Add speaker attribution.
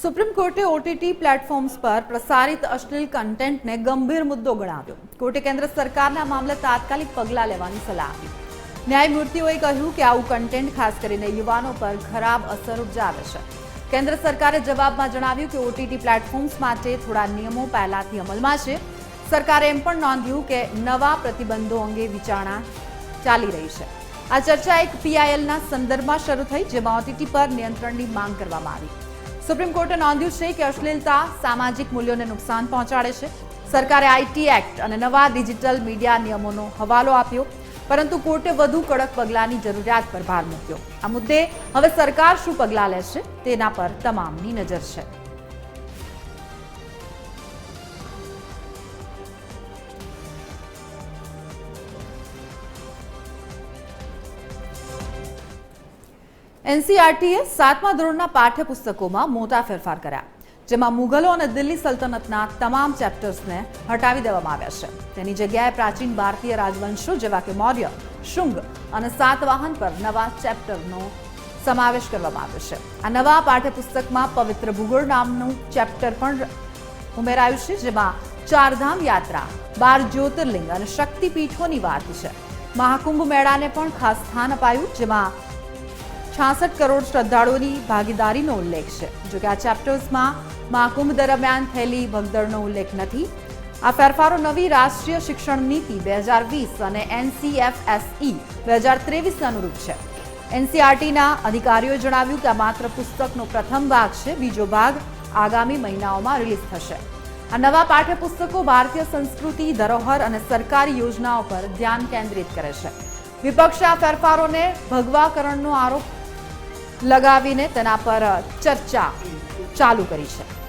Speaker 1: Supreme કોર્ટે OTT platforms પર પ્રસારિત અશ્લીલ કન્ટેન્ટને ગંભીર મુદ્દો ગણાવ્યો. કોર્ટે કેન્દ્ર સરકારના મામલે તાત્કાલિક પગલાં લેવાની સલાહ આપી. ન્યાયમૂર્તિઓએ કહ્યું કે આવું કન્ટેન્ટ ખાસ કરીને યુવાનો પર ખરાબ અસર ઉપજાવે છે. કેન્દ્ર સરકારે જવાબમાં જણાવ્યું કે ઓટીટી પ્લેટફોર્મ્સ માટે થોડા નિયમો પહેલાથી અમલમાં છે. સરકારે એમ પણ નોંધ્યું કે નવા પ્રતિબંધો અંગે વિચારણા ચાલી રહી છે. આ ચર્ચા એક પીઆઈએલના સંદર્ભમાં શરૂ થઈ, જેમાં ઓટીટી પર નિયંત્રણની માંગ કરવામાં આવી. સુપ્રીમ કોર્ટે નોંધ્યું છે કે અશ્લીલતા સામાજિક મૂલ્યોને નુકસાન પહોંચાડે છે. સરકારે આઈટી એક્ટ અને નવા ડિજિટલ મીડિયા નિયમોનો હવાલો આપ્યો, પરંતુ કોર્ટે વધુ કડક પગલાંની જરૂરિયાત પર ભાર મૂક્યો. આ મુદ્દે હવે સરકાર શું પગલાં લેશે તેના પર તમામની નજર છે. એનસીઆરટીએ સાતમા ધોરણના પાઠ્યપુસ્તકોમાં મોટા ફેરફાર કર્યા, જેમાં મુઘલો અને દિલ્હી સલ્તનતના તમામ ચેપ્ટર્સને હટાવી દેવામાં આવ્યા છે. તેની જગ્યાએ પ્રાચીન ભારતીય રાજવંશો, જેવા કે મૌર્ય, શુંગ અને સાતવાહન પર નવા ચેપ્ટરનો સમાવેશ કરવામાં આવ્યો છે. આ નવા પાઠ્યપુસ્તકમાં પવિત્ર ભૂગોળ નામનું ચેપ્ટર પણ ઉમેરાયું છે, જેમાં ચારધામ યાત્રા, બાર જ્યોતિર્લિંગ અને શક્તિપીઠોની વાત છે. મહાકુંભ મેળાને પણ ખાસ સ્થાન અપાયું, જેમાં છાસઠ કરોડ શ્રદ્ધાળુઓની ભાગીદારીનો ઉલ્લેખ છે. જોકે આ ચેપ્ટર્સમાં મહાકુંભ દરમિયાન થયેલી ભગદડનો ઉલ્લેખ નથી. આ ફેરફારો નવી રાષ્ટ્રીય શિક્ષણ નીતિ બે હજાર વીસ અને એનસીએફએસઈ બે હજાર ત્રેવીસ અનુરૂપ છે. એનસીઆરટીના અધિકારીઓએ જણાવ્યું કે આ માત્ર પુસ્તકનો પ્રથમ ભાગ છે, બીજો ભાગ આગામી મહિનાઓમાં રિલીઝ થશે. આ નવા પાઠ્યપુસ્તકો ભારતીય સંસ્કૃતિ, ધરોહર અને સરકારી યોજનાઓ પર ધ્યાન કેન્દ્રિત કરે છે. વિપક્ષે આ ફેરફારોને ભગવાકરણનો આરોપ લગાવીને તેના પર ચર્ચા ચાલુ કરી છે.